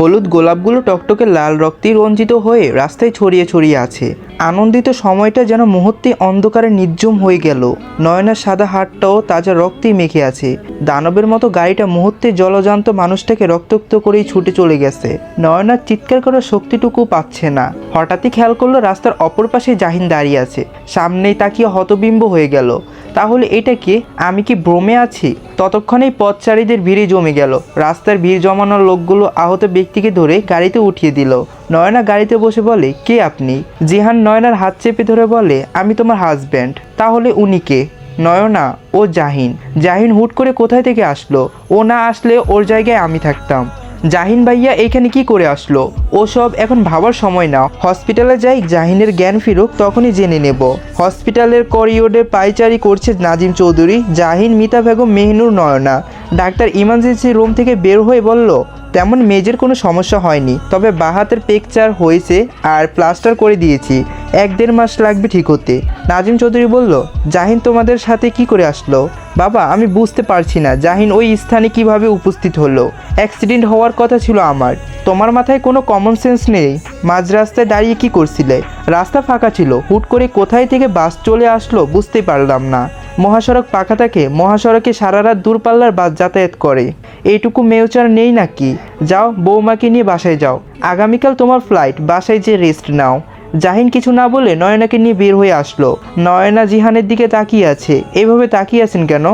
হলুদ গোলাপগুলো টকটকে লাল রক্তে রঞ্জিত হয়ে রাস্তায় ছড়িয়ে ছড়িয়ে আছে। আনন্দিত সময়টা যেন মুহূর্তে অন্ধকারে নির্জম হয়ে গেল। নয়নার সাদা হাটটাও তাজা রক্তেই মেখে আছে। দানবের মতো গাড়িটা মুহূর্তে জলজান্ত মানুষটাকে রক্তাক্ত করেই ছুটে চলে গেছে। নয়নার চিৎকার করার শক্তিটুকু পাচ্ছে না। হঠাৎই খেয়াল করল রাস্তার অপর পাশে জাহিন দাঁড়িয়ে আছে। সামনেই তাকিয়ে হতবিম্ব হয়ে গেল। তাহলে এটা কি? আমি কি ভ্রমে আছি? ততক্ষণেই পথচারীদের ভিড়ে জমে গেল। রাস্তার ভিড় জমানোর লোকগুলো আহত ব্যক্তিকে ধরে গাড়িতে উঠিয়ে দিল। নয়না গাড়িতে বসে বলে, কে আপনি? জিহান নয়নার হাত চেপে ধরে বলে, আমি তোমার হাজব্যান্ড তাহলে উনি কে? নয়না, ও জাহিন। জাহিন হুট করে কোথায় থেকে আসলো? ও না আসলে ওর জায়গায় আমি থাকতাম। জাহিন ভাইয়া এখানে কি করে আসলো? ওসব এখন ভাবার সময় না। হসপিটালে যাই, জাহিনের জ্ঞান ফিরুক, তখনই জেনে নেব। হসপিটালের করিডোরে পাইচারি করছে নাজিম চৌধুরী, জাহিন, মিতা বেগম, মেহনুর, নয়না। ডাক্তার ইমার্জেন্সি রুম থেকে বের হয়ে বলল, তেমন মেজের কোনো সমস্যা হয়নি, তবে বাহাতের পেকচার হয়েছে আর প্লাস্টার করে দিয়েছি। এক দেড় মাস লাগবে ঠিক হতে। নাজিম চৌধুরী বলল, জাহিন তোমাদের সাথে কি করে আসলো? বাবা, আমি বুঝতে পারছি না, জাহিন ওই স্থানে কীভাবে উপস্থিত হলো? অ্যাক্সিডেন্ট হওয়ার কথা ছিল আমার। তোমার মাথায় কোনো কমন সেন্স নেই? মাঝ রাস্তায় দাঁড়িয়ে কি করছিলে? রাস্তা ফাঁকা ছিল, হুট করে কোথায় থেকে বাস চলে আসলো বুঝতে পারলাম না। মহাসড়ক পাকা থাকে, মহাসড়কে সারা রাত দূরপাল্লার বাস যাতায়াত করে। এইটুকু মেউচার নেই নাকি? যাও বৌমাকে নিয়ে বাসায় যাও। আগামীকাল তোমার ফ্লাইট বাসায় যে রেস্ট নাও। জাহিন কিছু না বলে নয়নাকে নিয়ে বের হয়ে আসলো। নয়না জিহানের দিকে তাকিয়ে আছে। এভাবে তাকিয়ে আছেন কেন?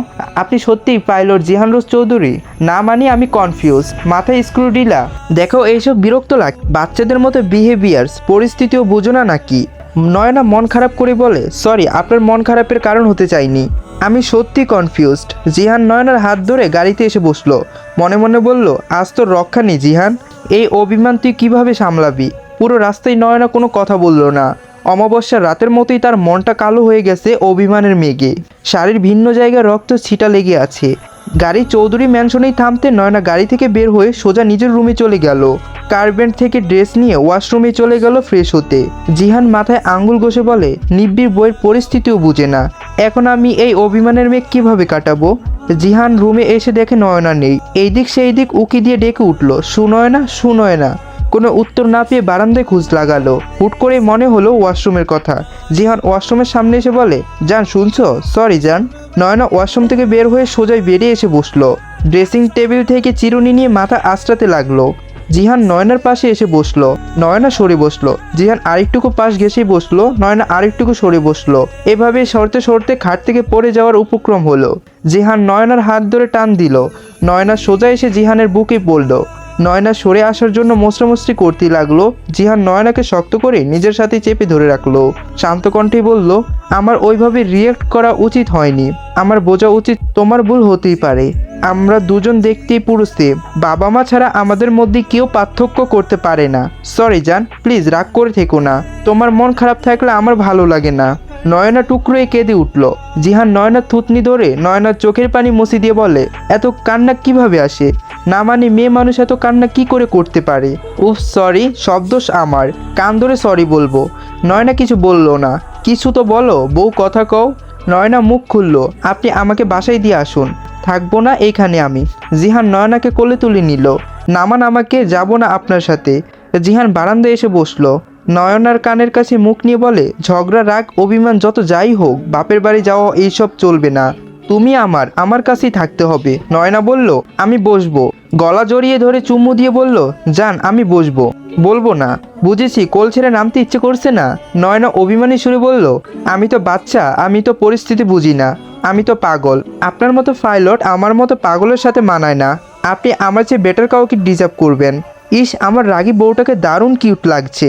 আপনি সত্যিই পাইলট জিহান রোজ চৌধুরী? না মানে আমি কনফিউজ মাথায় স্ক্রু ডিলা দেখো এইসব বিরক্ত লাগ বাচ্চাদের মতো বিহেভিয়ার্স পরিস্থিতিও বুঝো না নাকি? নয়না মন খারাপ করে বলে, সরি, আপনার মন খারাপের কারণ হতে চাইনি। আমি সত্যি কনফিউজড জিহান নয়নার হাত ধরে গাড়িতে এসে বসল। মনে মনে বলল, আজ তোর রক্ষা নেই, জিহান। এই অভিমান তুই কীভাবে সামলাবি? পুরো রাস্তায় নয়না কোনো কথা বলল না। অমাবস্যার রাতের মতোই তার মনটা কালো হয়ে গেছে অভিমানের মেঘে। শাড়ির ভিন্ন জায়গায় রক্ত ছিটা লেগে আছে। গাড়ি চৌধুরী ম্যানশনেই থামতে নয়না গাড়ি থেকে বের হয়ে সোজা নিজের রুমে চলে গেল। কার্বেন্ট থেকে ড্রেস নিয়ে ওয়াশরুমে চলে গেল ফ্রেশ হতে। জিহান মাথায় আঙ্গুল ঘষে বলে, নিব্বির বইয়ের পরিস্থিতিও বুঝে না। এখন আমি এই অভিমানের মেঘ কীভাবে কাটাবো? জিহান রুমে এসে দেখে নয়না নেই। এইদিক সেই দিক উকি দিয়ে ডেকে উঠল, সুনয়না সুনয়না। কোনো উত্তর না পেয়ে বারান্দায় খুঁজ লাগালো। হুট করে মনে হলো ওয়াশরুমের কথা। জিহান ওয়াশরুমের সামনে এসে বলে, জান, শুনছো? সরি, জান। নয়না ওয়াশরুম থেকে বের হয়ে সোজাই বেরিয়ে এসে বসল। ড্রেসিং টেবিল থেকে চিরুনি নিয়ে মাথা আঁচড়াতে লাগল। জিহান নয়নার পাশে এসে বসল। নয়না সরে বসল। জিহান আরেকটুকু পাশ ঘেসেই বসল। নয়না আরেকটুকু সরে বসল। এভাবে সরতে সরতে খাট থেকে পড়ে যাওয়ার উপক্রম হলো। জিহান নয়নার হাত ধরে টান দিল। নয়না সোজা এসে জিহানের বুকে পড়ল। নয়না সরে আসার জন্য মোসরামসরি করতে লাগল। জিহান নয়নাকে শক্ত করে নিজের সাথে চেপে ধরে রাখল। শান্ত কণ্ঠে বলল, আমার ওইভাবে রিয়েক্ট করা উচিত হয়নি। আমার বোঝা উচিত তোমার ভুল হতেই পারে। আমরা দুজন দেখতেই পুরুষ। বাবা মা ছাড়া আমাদের মধ্যে কেউ পার্থক্য করতে পারে না। সরি জান প্লিজ রাগ করে থেকো না। তোমার মন খারাপ থাকলে আমার ভালো লাগে না। নয়না টুকরোয় কেঁদে উঠল। জিহান নয়নার থুতনি ধরে নয়নার চোখের পানি মুছি দিয়ে বলে, এত কান্না কীভাবে আসে? না মানে মেয়ে মানুষ এত কান্না কি করে করতে পারে? উফ সরি সব দোষ আমার। কান ধরে সরি বলব। নয়না কিছু বলল না। কিছু তো বলো, বউ কথা কও। নয়না মুখ খুললো, আপনি আমাকে বাসায় দিয়ে আসুন। থাকব না এইখানে আমি। জিহান নয়নাকে কোলে তুলে নিল। নামান আমাকে, যাব না আপনার সাথে। জিহান বারান্দায় এসে বসল। নয়নার কানের কাছে মুখ নিয়ে বলে, ঝগড়া, রাগ, অভিমান, যত যাই হোক, বাপের বাড়ি যাওয়া, এইসব চলবে না। তুমি আমার আমার কাছেই থাকতে হবে। নয়না বলল, আমি বসবো। গলা জড়িয়ে ধরে চুমু দিয়ে বলল যান আমি বসবো। বলব না। বুঝেছি, কোল ছেড়ে নামতে ইচ্ছে করছে না। নয়না অভিমানী সুরে বলল, আমি তো বাচ্চা, আমি তো পরিস্থিতি বুঝি না। আমি তো পাগল। আপনার মতো পাইলট আমার মতো পাগলের সাথে মানায় না। আপনি আমার চেয়ে বেটার কাউকে ডিজার্ভ করবেন। ইস, আমার রাগী বউটাকে দারুণ কিউট লাগছে।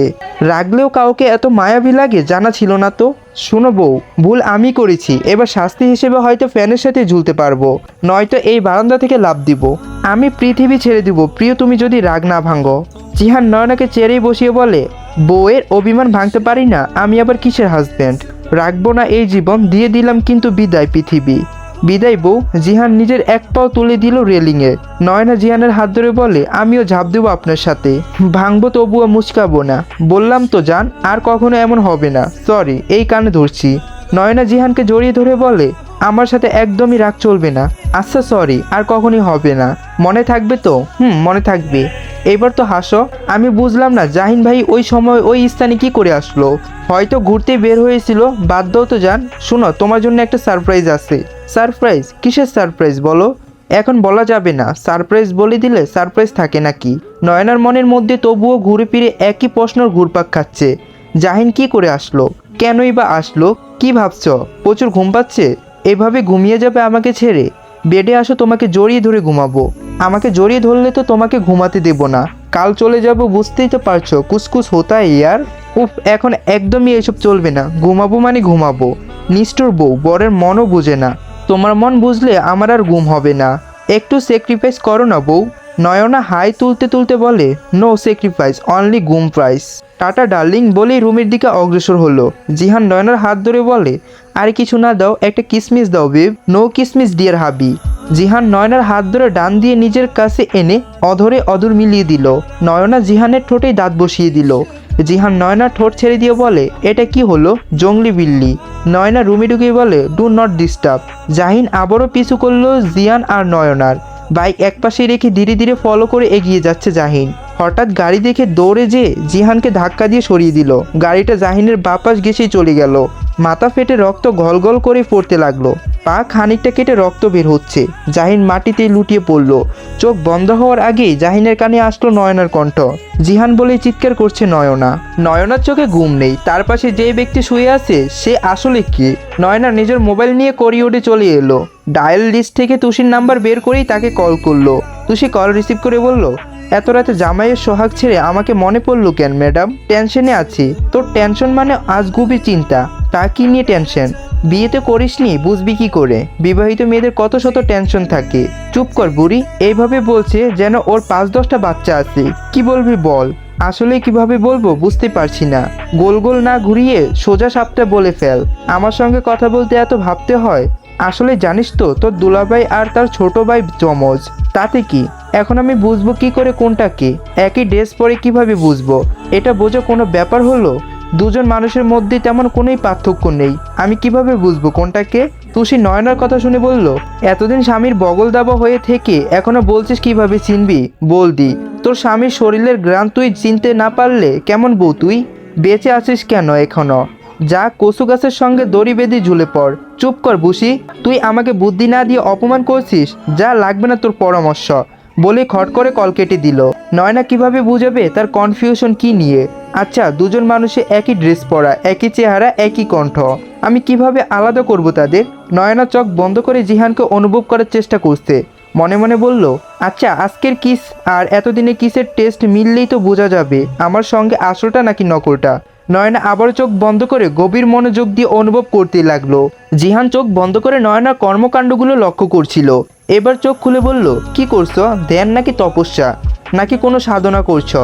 রাগলেও কাউকে এত মায়াবী লাগে জানা ছিল না তো। শোনো বউ, ভুল আমি করেছি, এবার শাস্তি হিসেবে হয়তো ফ্যানের সাথে ঝুলতে পারব, নয়তো এই বারান্দা থেকে লাভ দিব। আমি পৃথিবী ছেড়ে দিব, প্রিয় তুমি যদি রাগ না ভাঙো। জিহান নয়নাকে চেরেই বসিয়ে বলে, বউয়ের অভিমান ভাঙতে পারি না, আমি আবার কিসের হাজব্যান্ড রাখব না এই জীবন, দিয়ে দিলাম কিন্তু বিদায় পৃথিবী। বিদায় বউ, জিহান নিজের এক পাও তুলে দিল রেলিংয়ে। নয়না জিহানের হাত ধরে বলে, আমিও ঝাঁপ দেবো আপনার সাথে। ভাঙবো তবুও মুচকাবো না। বললাম তো, জান, আর কখনো এমন হবে না। সরি এই কানে ধরছি। নয়না জিহানকে জড়িয়ে ধরে বলে, আমার সাথে একদমই রাগ চলবে না। আচ্ছা সরি আর কখনই হবে না। মনে থাকবে তো? হুম, মনে থাকবে। এবার তো হাসো। আমি বুঝলাম না, জাহিন ভাই ওই সময় ওই স্থানে কি করে আসলো। হয়তো ঘুরতে বের হয়েছিল। বাদ দাও তো যান শোনো, তোমার জন্য একটা সারপ্রাইজ আছে। সারপ্রাইজ? কিসের সারপ্রাইজ বলো? এখন বলা যাবে না, সারপ্রাইজ বলে দিলে সারপ্রাইজ থাকে নাকি? নয়নার মনের মধ্যে তবুও ঘুরে ফিরে একই প্রশ্নর ঘুরপাক খাচ্ছে। জাহিন কি করে আসলো? কেনই বা আসলো? কি ভাবছ? প্রচুর ঘুম পাচ্ছে? এভাবে ঘুমিয়ে যাবে আমাকে ছেড়ে? বেডে আসো, তোমাকে জড়িয়ে ধরে ঘুমাবো। আমাকে জড়িয়ে ধরলে তো তোমাকে ঘুমাতে দেব না। কাল চলে যাব, বুঝতেই তো পারছ, কুসকুস হোতা ইয়ার। উফ, এখন একদমই এসব চলবে না। ঘুমাবো মানে ঘুমাবো। নিষ্ঠুর বউ, বরের মনও বুঝে না। তোমার মন বুঝলে আমার আর গুম হবে না। একটু স্যাক্রিফাইস করো না বউ। নয়না হাই তুলতে তুলতে বলে no sacrifice only gum price tata darling বলেই রুমের দিকে অগ্রসর হলো। জিহান নয়নার হাত ধরে বলে, আর কিছু না দাও, একটা কিসমিস দাও বেব। নো কিসমিস ডিয়ার হাবি। জিহান নয়নার হাত ধরে ডান দিয়ে নিজের কাছে এনে অধরে অদূর মিলিয়ে দিল। নয়না জিহানের ঠোঁটেই দাঁত বসিয়ে দিল। জিহান নয়না ঠোঁট ছেড়ে দিয়ে বলে, এটা কি হলো? জঙ্গলি বিল্লি। নয়না রুমে ঢুকে বলে ডু নট ডিস্টার্ব জাহিন আবারও পিছু করল জিয়ান আর নয়নার। বাইক একপাশে রেখে ধীরে ধীরে ফলো করে এগিয়ে যাচ্ছে জাহিন। হঠাৎ গাড়ি দেখে দৌড়ে যে জিহানকে ধাক্কা দিয়ে সরিয়ে দিল। গাড়িটা জাহিনের বাপাস ঘেসেই চলে গেল। মাথা ফেটে রক্ত গলগল করে পড়তে লাগল। পা খানিকটা কেটে রক্ত বের হচ্ছে। জাহিন মাটিতে লুটিয়ে পড়ল। চোখ বন্ধ হওয়ার আগেই জাহিনের কানে আসলো নয়নার কণ্ঠ। জিহান বলে চিৎকার করছে নয়না। নয়নার চোখে ঘুম নেই। তার পাশে যে ব্যক্তি শুয়ে আছে, সে আসলে কি? নয়না নিজের মোবাইল নিয়ে করিডোরে চলে এলো। ডায়াল লিস্ট থেকে তুষির নাম্বার বের করেই তাকে কল করল। তুষি কল রিসিভ করে বলল এত রাতে জামাইয়ের সোহাগ ছেড়ে আমাকে মনে পড়ল কেন ম্যাডাম টেনশনে আছি। তোর টেনশন মানে আজ গুবি চিন্তা। তা কি নিয়ে টেনশন বিয়েতে করিসনি, বুঝবি কি করে? বিবাহিত মেয়েদের কত শত টেনশন থাকে। চুপ কর বুড়ি, এইভাবে বলছে যেন ওর পাঁচ দশটা বাচ্চা আছে। কি বলবি বল? আসলে কীভাবে বলব বুঝতে পারছি না। গোল গোল না ঘুরিয়ে সোজা সাপটা বলে ফেল। আমার সঙ্গে কথা বলতে এত ভাবতে হয়? আসলে জানিস তো, তোর দুলাভাই আর তার ছোট ভাই জমজ। তাতে কি? এখন আমি বুঝব কি করে কোনটা কি। একই ড্রেস পরে কীভাবে বুঝব? এটা বোঝো কোনো ব্যাপার হলো? দুজন মানুষের মধ্যে তেমন কোনোই পার্থক্য নেই। আমি কীভাবে বুঝব কোনটাকে তুষি নয়নার কথা শুনে বলল, এতদিন স্বামীর বগল দাবা হয়ে থেকে এখনও বলছিস কীভাবে চিনবি? বল দি তোর স্বামীর শরীরের গ্রান তুই চিনতে না পারলে কেমন বউ তুই? বেঁচে আছিস কেন এখনও? যা কচু গাছের সঙ্গে দড়ি বেঁধে ঝুলে পড়। চুপ কর বুসি, তুই আমাকে বুদ্ধি না দিয়ে অপমান করছিস, যা লাগবে না তোর পরামর্শ, বলে খট করে কল কেটে দিল। নয়না কীভাবে বুঝাবে তার কনফিউশন কি নিয়ে? আচ্ছা দুজন মানুষে একই ড্রেস পরা, একই চেহারা, একই কণ্ঠ। আমি কীভাবে আলাদা করব তাদের? নয়না চোখ বন্ধ করে জিহানকে অনুভব করার চেষ্টা করছে। মনে মনে বলল আচ্ছা আজকের কিস? আর এতদিনে কিসের টেস্ট মিললেই তো বোঝা যাবে, আমার সঙ্গে আসলটা নাকি নকলটা? নয়না আবার চোখ বন্ধ করে গভীর মনোযোগ দিয়ে অনুভব করতে লাগল। জিহান চোখ বন্ধ করে নয়নার কর্মকাণ্ডগুলো লক্ষ্য করছিল। এবার চোখ খুলে বলল, কি করছ? ধ্যান নাকি তপস্যা? নাকি কোনো সাধনা করছ?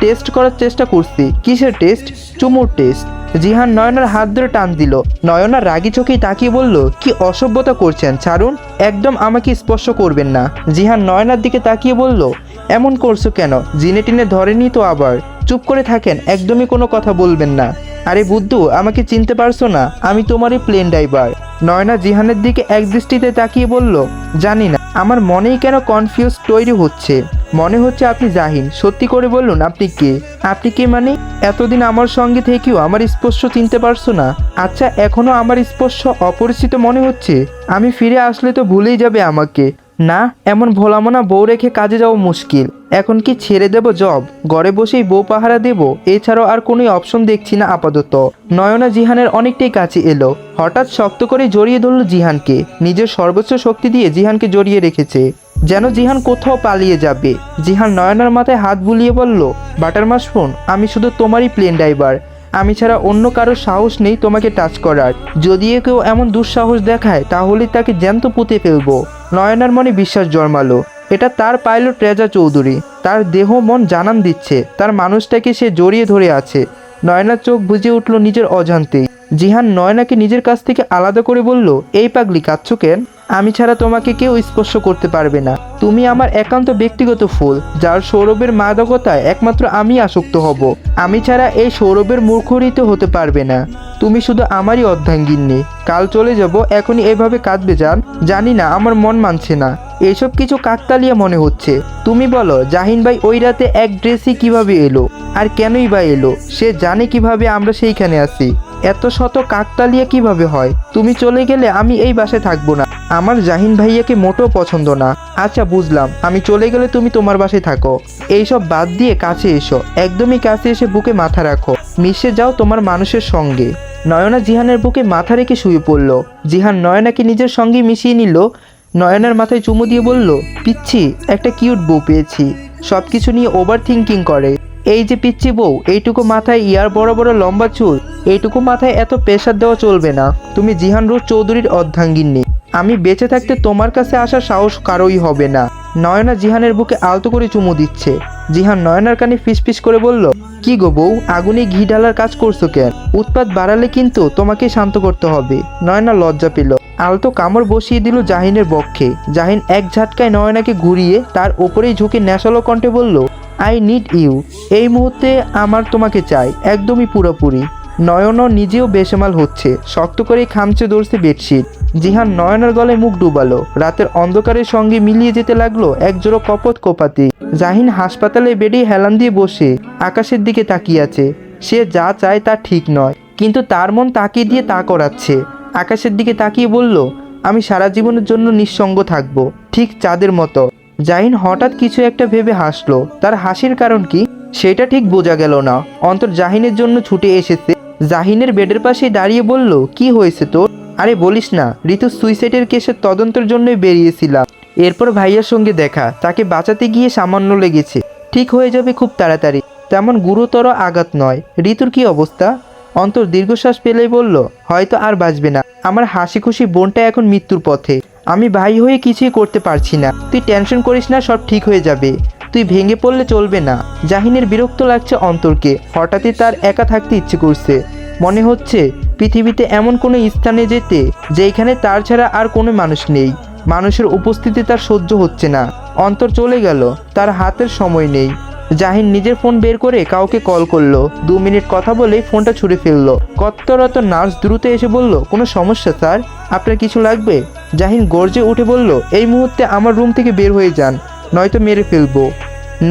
টেস্ট করার চেষ্টা করছি। কিসের টেস্ট চুমুর টেস্ট জিহান নয়নার হাত ধরে টান দিল। নয়না রাগি চোখেই তাকিয়ে বলল, কি অসভ্যতা করছেন, ছাড়ুন। একদম আমাকে স্পর্শ করবেন না। জিহান নয়নার দিকে তাকিয়ে বলল, এমন করছ কেন? জিনে টিনে ধরেনি তো আবার। চুপ করে থাকেন, একদমই কোনো কথা বলবেন না। আরে বুদ্ধু, আমাকে চিনতে পারছ না। আমি তোমারই প্লেন ড্রাইভার নয়না জিহানের দিকে এক দৃষ্টিতে তাকিয়ে বলল, জানি না। আমার মনেই কেন কনফিউজ তৈরি হচ্ছে? মনে হচ্ছে আপনি জাহিন। সত্যি করে বলুন, আপনি কে? আপনি কে মানে? এতদিন আমার সঙ্গে থেকেও আমার স্পর্শ চিনতে পারছ না। আচ্ছা এখনও আমার স্পর্শ অপরিচিত মনে হচ্ছে? আমি ফিরে আসলে তো ভুলেই যাবে আমাকে। না, এমন ভোলামনা বউ রেখে কাজে যাওয়া মুশকিল। এখন কি ছেড়ে দেব জব? ঘরে বসেই বউ পাহারা দেব? এছাড়াও আর কোনো অপশন দেখছি না আপাতত। নয়না জিহানের অনেকটাই কাছে এলো। হঠাৎ শক্ত করে জড়িয়ে ধরল জিহানকে। নিজের সর্বোচ্চ শক্তি দিয়ে জিহানকে জড়িয়ে রেখেছে। যেন জিহান কোথাও পালিয়ে যাবে। জিহান নয়নার মাথায় হাত বুলিয়ে বলল, বাটার মাশরুম আমি শুধু তোমারই প্লেন ড্রাইভার। আমি ছাড়া অন্য কারও সাহস নেই তোমাকে টাচ করার। যদিও কেউ এমন দুঃসাহস দেখায় তাহলে তাকে জ্যান্ত পুঁতে ফেলব। নয়নার মনে বিশ্বাস জন্মালো। এটা তার পাইলট রেজা চৌধুরী। তার দেহ মন জানান দিচ্ছে। তার মানুষটাকে সে জড়িয়ে ধরে আছে। নয়নার চোখ বুঝে উঠল নিজের অজান্তেই জিহান নয়নাকে নিজের কাছ থেকে আলাদা করে বলল, এই পাগলি কাচ্ছ কেন? আমি ছাড়া তোমাকে কেউ স্পর্শ করতে পারবে না। তুমি আমার একান্ত ব্যক্তিগত ফুল, যার সৌরভের মাদকতায় একমাত্র আমি আসক্ত হব। আমি ছাড়া এই সৌরভের মূর্খরিত হতে পারবে না। তুমি শুধু আমারই অর্ধাঙ্গিনী। কাল চলে যাব, এখনই এভাবে কাঁদবে যান জানি না, আমার মন মানছে না। এসব কিছু কাকতালিয়া মনে হচ্ছে। তুমি বলো, জাহিন ভাই ওই রাতে এক ড্রেসই কীভাবে এলো? আর কেনই বা এলো? সে জানে কীভাবে আমরা সেইখানে আছি। এত শত কাকতালিয়া কীভাবে হয়? তুমি চলে গেলে আমি এই বাসে থাকব না। আমার জাহিন ভাইয়াকে মোটেও পছন্দ না। আচ্ছা বুঝলাম। আমি চলে গেলে তুমি তোমার বাসায় থাকো। এইসব বাদ দিয়ে কাছে এসো। একদমই কাছে এসে বুকে মাথা রাখো। মিশে যাও তোমার মানুষের সঙ্গে। নয়না জিহানের বুকে মাথা রেখে শুয়ে পড়ল। জিহান নয়নাকে নিজের সঙ্গে মিশিয়ে নিল। নয়নার মাথায় চুমু দিয়ে বলল, পিচ্ছি, একটা কিউট বউ পেয়েছি। সব কিছু নিয়ে ওভার থিঙ্কিং করে। এই যে পিচ্ছি বউ, এইটুকু মাথায় ইয়ার বড় বড় লম্বা চুল, এইটুকু মাথায় এত প্রেশার দেওয়া চলবে না। তুমি জিহান রোজ চৌধুরীর অর্ধাঙ্গিনী। আমি বেঁচে থাকতে তোমার কাছে আসার সাহস কারোই হবে না। নয়না জিহানের বুকে আলতো করে চুমু দিচ্ছে। জিহান নয়নার কানে ফিসফিস করে বলল, কি গো বউ, আগুনে ঘি ঢালার কাজ করছ কেন? উৎপাত বাড়ালে কিন্তু তোমাকে শান্ত করতে হবে। নয়না লজ্জা পেল। আলতো কামড় বসিয়ে দিল জাহিনের বক্ষে। জাহিন এক ঝাটকায় নয়নাকে ঘুরিয়ে তার ওপরেই ঝুঁকে ন্যাশালো কণ্ঠে বলল আই নিড ইউ এই মুহূর্তে আমার তোমাকে চাই। একদমই পুরোপুরি। নয়নও নিজেও বেসামাল হচ্ছে। শক্ত করে খামচে ধরছে বেডশিট। জিহান নয়নার গলায় মুখ ডুবালো। রাতের অন্ধকারের সঙ্গে মিলিয়ে যেতে লাগল একজোড়ো কপত কোপাতি। জাহিন হাসপাতালে বেডে হেলান দিয়ে বসে আকাশের দিকে তাকিয়ে আছে। সে যা চায় তা ঠিক নয়। কিন্তু তার মন তাকিয়ে দিয়ে তা করাচ্ছে। আকাশের দিকে তাকিয়ে বলল, আমি সারা জীবনের জন্য নিঃসঙ্গ থাকব। ঠিক চাঁদের মতো। জাহিন হঠাৎ কিছু একটা ভেবে হাসলো। তার হাসির কারণ কি? সেটা ঠিক বোঝা গেল না। অন্তর জাহিনের জন্য ছুটে এসেছে। জাহিনের বেডের পাশে দাঁড়িয়ে বলল, কি হয়েছে তোর? আরে বলিস না, ঋতু সুইসাইডের কেসের তদন্তের জন্যই বেরিয়েছিলাম। এরপর ভাইয়ার সঙ্গে দেখা। তাকে বাঁচাতে গিয়ে সামান্য লেগেছে। ঠিক হয়ে যাবে খুব তাড়াতাড়ি। তেমন গুরুতর আঘাত নয়। ঋতুর কি অবস্থা? অন্তর দীর্ঘশ্বাস পেলেই বলল, হয়তো আর বাঁচবে না। আমার হাসি খুশি বোনটা এখন মৃত্যুর পথে। আমি ভাই হয়ে কিছুই করতে পারছি না। তুই টেনশন করিস না, সব ঠিক হয়ে যাবে। তুই ভেঙে পড়লে চলবে না। জাহিনের বিরক্ত লাগছে অন্তরকে। হঠাৎই তার একা থাকতে ইচ্ছে করছে। মনে হচ্ছে, পৃথিবীতে এমন কোনো স্থানে যেতে যেখানে তার ছাড়া আর কোনো মানুষ নেই। মানুষের উপস্থিতি তার সহ্য হচ্ছে না। অন্তর চলে গেল। তার হাতের সময় নেই। জাহিন নিজের ফোন বের করে কাউকে কল করল। দু মিনিট কথা বলে ফোনটা ছুঁড়ে ফেলল। কত্তরত নার্স দ্রুত এসে বলল, কোনো সমস্যা, স্যার? আপনার কিছু লাগবে? জাহিন গর্জে উঠে বলল, এই মুহূর্তে আমার রুম থেকে বের হয়ে যান, নয়তো মেরে ফেলব।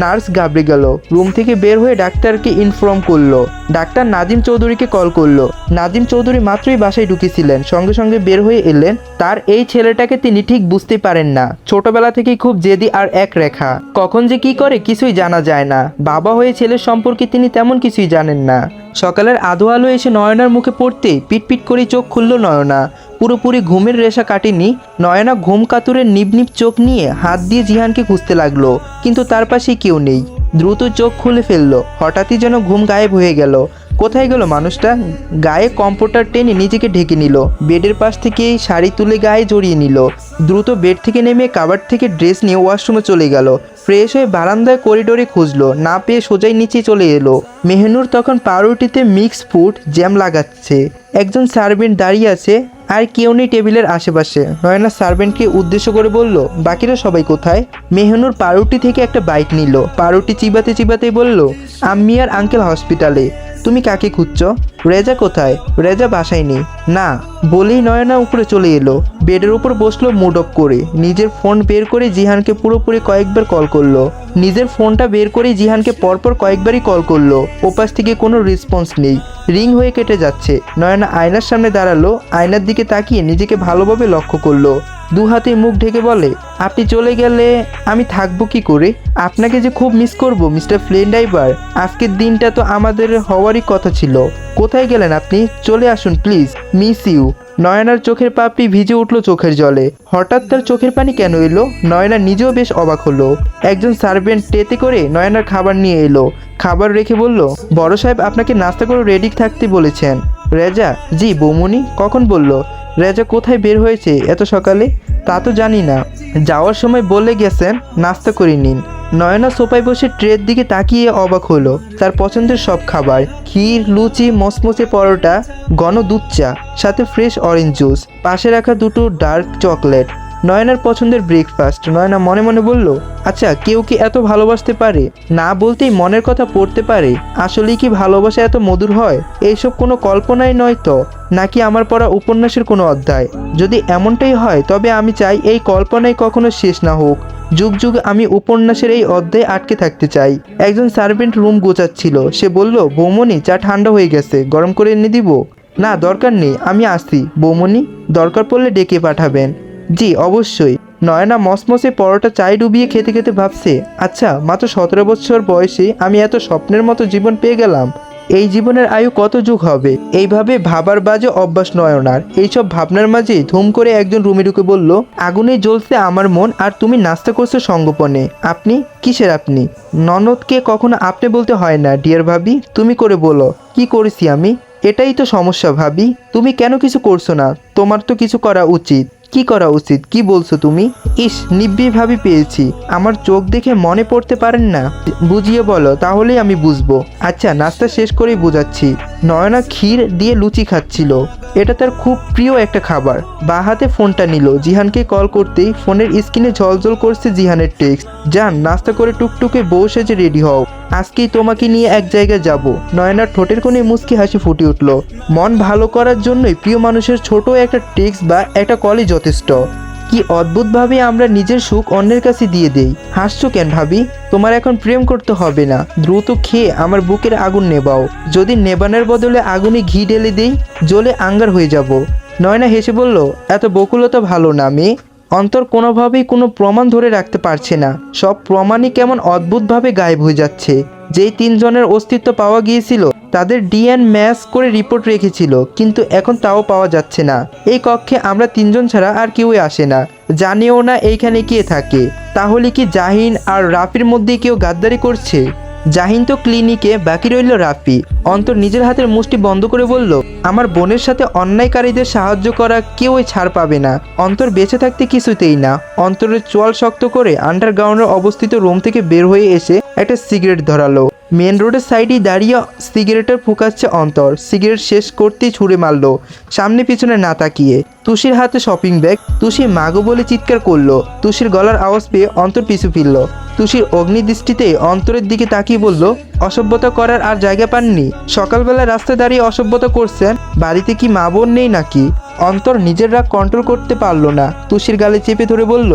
নার্স গাবড়ে গেল, রুম থেকে বের হয়ে ডাক্তারকে ইনফর্ম করল। ডাক্তার নাজিম চৌধুরীকে কল করল। নাজিম চৌধুরী মাত্রই বাসায় ঢুকেছিলেন, সঙ্গে সঙ্গে বের হয়ে এলেন। তার এই ছেলেটাকে তিনি ঠিক বুঝতে পারেন না। ছোটবেলা থেকেই খুব জেদি আর এক রেখা। কখন যে কি করে কিছুই জানা যায় না। বাবা হয়ে ছেলের সম্পর্কে তিনি তেমন কিছুই জানেন না। সকালের আধো আলো এসে নয়নার মুখে পড়তেই পিটপিট করে চোখ খুলল নয়না। পুরোপুরি ঘুমের রেশা কাটেনি, নয়না ঘুম কাতুরের নিবনিপ চোখ নিয়ে হাত দিয়ে জিহানকে খুঁজতে লাগল, কিন্তু তার পাশে কেউ নেই। দ্রুত চোখ খুলে ফেলল, হঠাৎই যেন ঘুম গায়েব হয়ে গেল। কোথায় গেল মানুষটা? গায়ে কম্পিউটার টেনে নিজেকে ঢেকে নিল। বেডের পাশ থেকে শাড়ি তুলে গায়ে জড়িয়ে নিল। দ্রুত বেড থেকে নেমে কাবার থেকে ড্রেস নিয়ে ওয়াশরুমে চলে গেল। ফ্রেশ হয়ে বারান্দায় করিডোরে খুঁজলো। না পেয়ে সোজাই নিচে চলে এলো। মেহনুর তখন পাউরুটিতে মিক্স ফুড জ্যাম লাগাচ্ছে। একজন সার্ভেন্ট দাঁড়িয়ে আছে, আর কেউ নেই টেবিলের আশেপাশে। নয়না সার্ভেন্টকে উদ্দেশ্য করে বলল, বাকিরা সবাই কোথায়? মেহনুর পাউরুটি থেকে একটা বাইক নিল। পাউরুটি চিবাতে চিবাতে বলল, আম্মি আর আঙ্কেল হসপিটালে। তুমি কাকে খুঁজছ? রেজা কোথায়? রেজা বাসায় নেই। না, বলেই নয়না উপরে চলে এলো। বেডের উপর বসল মুড অফ করে। নিজের ফোন বের করে জিহানকে পুরোপুরি কয়েকবার কল করল। নিজের ফোনটা বের করে জিহানকে পরপর কয়েকবারই কল করল। ওপাশ থেকে কোনো রেসপন্স নেই। রিং হয়ে কেটে যাচ্ছে। নয়না আয়নার সামনে দাঁড়াল। আয়নার দিকে তাকিয়ে নিজেকে ভালোভাবে লক্ষ্য করল। দু হাতে মুখ ঢেকে বলে, আপনি চলে গেলে আমি থাকব কি করে? আপনাকে যে খুব মিস করব মিস্টার প্লেন ড্রাইভার আজকের দিনটা তো আমাদের হওয়ারই কথা ছিল। কোথায় গেলেন আপনি? চলে আসুন প্লিজ মিস ইউ নয়নার চোখের পাপড়ি ভিজে উঠল চোখের জলে। হঠাৎ তার চোখের পানি কেন এলো? নয়না নিজেও বেশ অবাক হলো। একজন সার্ভেন্ট টেতে করে নয়নার খাবার নিয়ে এলো। খাবার রেখে বলল, বড় সাহেব, আপনাকে নাস্তা করে রেডি থাকতে বলেছেন। রেজা, জি বৌমনি কখন বলল? রেজা কোথায় বের হয়েছে এত সকালে? তা তো জানি না। যাওয়ার সময় বলে গেছেন, নাস্তা করে নিন। নয়না সোপায় বসে ট্রের দিকে তাকিয়ে অবাক হলো। তার পছন্দের সব খাবার, ক্ষীর, লুচি, মসমসে পরোটা, ঘন দুধ চা, সাথে ফ্রেশ অরেঞ্জ জুস পাশে রাখা দুটো ডার্ক চকলেট নয়নার পছন্দের ব্রেকফাস্ট নয়না মনে মনে বলল আচ্ছা কেউ কি এত ভালোবাসতে পারে? না বলতেই মনের কথা পড়তে পারে। আসলেই কি ভালোবাসা এত মধুর হয়? এইসব কোনো কল্পনাই নয় তো? নাকি আমার পড়া উপন্যাসের কোনো অধ্যায়? যদি এমনটাই হয়, তবে আমি চাই এই কল্পনাই কখনো শেষ না হোক। যুগ যুগ আমি উপন্যাসের এই অধ্যায়ে আটকে থাকতে চাই। একজন সার্ভেন্ট রুম গোছাচ্ছিল। সে বলল বৌমনি চা ঠান্ডা হয়ে গেছে, গরম করে এনে দিব? না, দরকার নেই, আমি আসি বৌমনি দরকার পড়লে ডেকে পাঠাবেন। জি, অবশ্যই। নয়না মসমসে পরোটা চাই ডুবিয়ে খেতে খেতে ভাবছে আচ্ছা মাত্র সতেরো বছর বয়সে আমি এত স্বপ্নের মতো জীবন পেয়ে গেলাম। এই জীবনের আয়ু কত যুগ হবে? এইভাবে ভাবার বাজে অভ্যাস নয়নার। এইসব ভাবনার মাঝে ধুম করে একজন রুমে ঢুকে বলল, আগুনে জ্বলছে আমার মন আর তুমি নাস্তা করছ সঙ্গোপনে। আপনি? কিসের আপনি? ননদকে কখনো আপনি বলতে হয় না, ডিয়ার ভাবি, তুমি করে বলো, কি করেছি আমি? এটাই তো সমস্যা ভাবি। তুমি কেন কিছু করছ না? তোমার তো কিছু করা উচিত। কি করা উচিত? কি বলছো তুমি? ইস নিব্বিভাবে পেয়েছি। আমার চোখ দেখে মনে পড়তে পারেন না। বুঝিয়ে বলো, তাহলেই আমি বুঝব। আচ্ছা নাস্তা শেষ করেই বোঝাচ্ছি। নয়না ক্ষীর দিয়ে লুচি খাচ্ছিল। এটা তার খুব প্রিয় একটা খাবার। বা হাতে ফোনটা নিল। জিহানকে কল করতেই ফোনের স্ক্রিনে ঝলঝল করছে জিহানের টেক্সট যান, নাস্তা করে টুকটুকে বউ সেজে রেডি হও। আজকেই তোমাকে নিয়ে এক জায়গায় যাব। নয়নার ঠোঁটের কোণে মুচকি হাসি ফুটে উঠল। মন ভালো করার জন্যই প্রিয় মানুষের ছোট একটা টেক্সট বা একটা কলই যথেষ্ট। কি অদ্ভুতভাবে আমরা নিজের সুখ অন্যের কাছে দিয়ে দেই। হাসছো কেন ভাবি? তোমার এখন প্রেম করতে হবে না। দ্রুত খেয়ে আমার বুকের আগুন নেবাও। যদি নেবানের বদলে আগুনে ঘি ঢেলে দেই, জ্বলে আঙ্গার হয়ে যাব। নয়না হেসে বলল, এত বকুলতা ভালো না মেয়ে। অন্তর কোনোভাবেই কোনো প্রমাণ ধরে রাখতে পারছে না। সব প্রমাণই কেমন অদ্ভুতভাবে গায়েব হয়ে যাচ্ছে। যেই তিনজনের অস্তিত্ব পাওয়া গিয়েছিল, তাদের ডিএন ম্যাচ করে রিপোর্ট রেখেছিল, কিন্তু এখন তাও পাওয়া যাচ্ছে না। এই কক্ষে আমরা তিনজন ছাড়া আর কেউই আসে না। জানিও না এইখানে কে থাকে। তাহলে কি জাহিন আর রাফির মধ্যে কেউ গাদ্দারি করছে? জাহিন তো ক্লিনিকে বাকি রইল রাফি। অন্তর নিজের হাতের মুষ্টি বন্ধ করে বলল, আমার বোনের সাথে অন্যায়কারীদের সাহায্য করা কেউ ছাড় পাবে না। অন্তর বেঁচে থাকতে কিছুতেই না। অন্তরের চোয়াল শক্ত করে আন্ডারগ্রাউন্ডে অবস্থিত রুম থেকে বের হয়ে এসে একটা সিগারেট ধরালো। মেন রোডের সাইডে দাঁড়িয়ে সিগারেটের ফুকাচ্ছে অন্তর। সিগারেট শেষ করতেই ছুঁড়ে মারলো। সামনে পিছনে না তাকিয়ে। তুষির হাতে শপিং ব্যাগ তুষি মাগো বলে চিৎকার করল। তুষির গলার আওয়াজ পেয়ে অন্তর পিছু ফিরল। তুষির অগ্নিদৃষ্টিতে অন্তরের দিকে তাকিয়ে বলল, অসভ্যতা করার আর জায়গা পাননি। সকালবেলা রাস্তায় দাঁড়িয়ে অসভ্যতা করছেন। বাড়িতে কি মা বোন নেই নাকি? অন্তর নিজের রাগ কন্ট্রোল করতে পারল না। তুষির গালে চেপে ধরে বলল,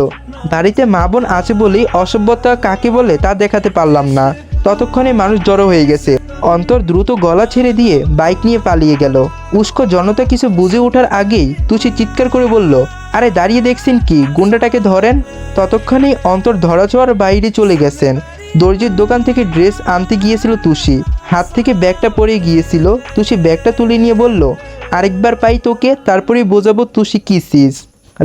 বাড়িতে মা বোন আছে বলেই অসভ্যতা কাকে বলে তা দেখাতে পারলাম না। ততক্ষণে মানুষ জড়ো হয়ে গেছে। অন্তর দ্রুত গলা ছেড়ে দিয়ে বাইক নিয়ে পালিয়ে গেল। উস্কো জনতা কিছু বুঝে ওঠার আগেই তুষি চিৎকার করে বলল, আরে দাঁড়িয়ে দেখছেন কি? গুন্ডাটাকে ধরেন? ততক্ষণেই অন্তর ধরাছোঁয়ার বাইরে চলে গেছেন। দর্জির দোকান থেকে ড্রেস আনতে গিয়েছিল তুষি। হাত থেকে ব্যাগটা পরে গিয়েছিল। তুষি ব্যাগটা তুলে নিয়ে বলল, আরেকবার পাই তোকে, তারপরেই বোঝাবো তুষি কি সিজ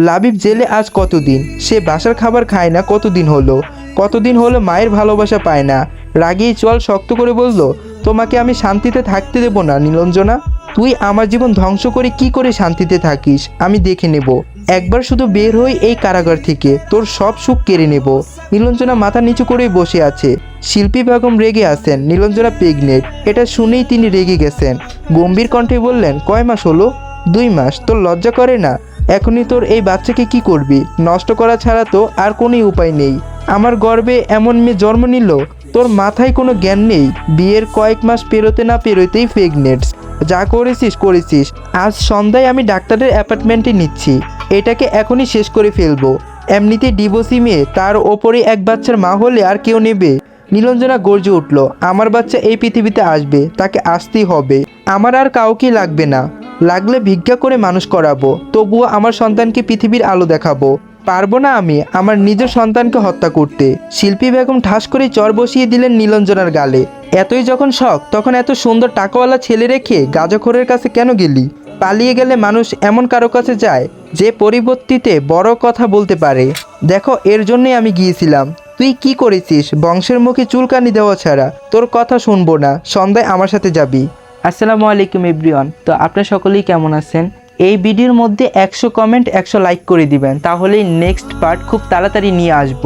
লাবিব জেলে আজ কতদিন? সে বাসার খাবার খায় না, কতদিন হলো? কতদিন হলো মায়ের ভালোবাসা পায় না। রাগিয়ে চল শক্ত করে বলল, তোমাকে আমি শান্তিতে থাকতে দেবো না, নীলঞ্জনা। তুই আমার জীবন ধ্বংস করে কি করে শান্তিতে থাকিস? আমি দেখে নেব। একবার শুধু বের হই এই কারাগার থেকে। তোর সব সুখ কেড়ে নেব। নীলঞ্জনা মাথা নিচু করেই বসে আছে। শিল্পী বেগম রেগে আছেন। নীলঞ্জনা প্রেগনেন্ট। এটা শুনেই তিনি রেগে গেছেন। গম্ভীর কণ্ঠে বললেন, কয় মাস হলো? দুই মাস। তোর লজ্জা করে না? এখনই তোর এই বাচ্চাকে কি করবি? নষ্ট করা ছাড়া তো আর কোনো উপায় নেই। আমার গর্বে এমন মেয়ে জন্ম নিল? তোর মাথায় কোনো জ্ঞান নেই। বিয়ের কয়েক মাস পেরোতে না পেরোতেই প্রেগনেন্টস যা করেছিস করেছিস। আজ সন্ধ্যায় আমি ডাক্তারের অ্যাপার্টমেন্টে নিচ্ছি। এটাকে এখনই শেষ করে ফেলব। এমনিতে ডিভোর্সি মেয়ে, তার ওপরে এক বাচ্চার মা হলে আর কেউ নেবে। নীলঞ্জনা গর্জে উঠল, আমার বাচ্চা এই পৃথিবীতে আসবে, তাকে আসতেই হবে। আমার আর কাউকে লাগবে না। লাগলে ভিক্ষা করে মানুষ করাবো। তবুও আমার সন্তানকে পৃথিবীর আলো দেখাবো। পারব না আমি, আমার নিজের সন্তানকে হত্যা করতে। শিল্পী বেগম ঠাস করে চর বসিয়ে দিলেন নীলঞ্জনার গালে। এতই যখন শখ, তখন এত সুন্দর টাকাওয়ালা ছেলে রেখে গাজখোরের কাছে কেন গেলি? পালিয়ে গেলে মানুষ এমন কারও কাছে যায়, যে পরিবর্তিতে বড় কথা বলতে পারে। দেখো, এর জন্যই আমি গিয়েছিলাম। তুই কি করেছিস? বংশের মুখে চুলকানি দেওয়া ছাড়া। তোর কথা শুনব না, সন্ধ্যায় আমার সাথে যাবি। আসসালামু আলাইকুম, এভরিওয়ান। তো আপনার সকলেই কেমন আছেন? এই ভিডিওর মধ্যে একশো কমেন্ট একশো লাইক করে দিবেন। তাহলেই নেক্সট পার্ট খুব তাড়াতাড়ি নিয়ে আসব।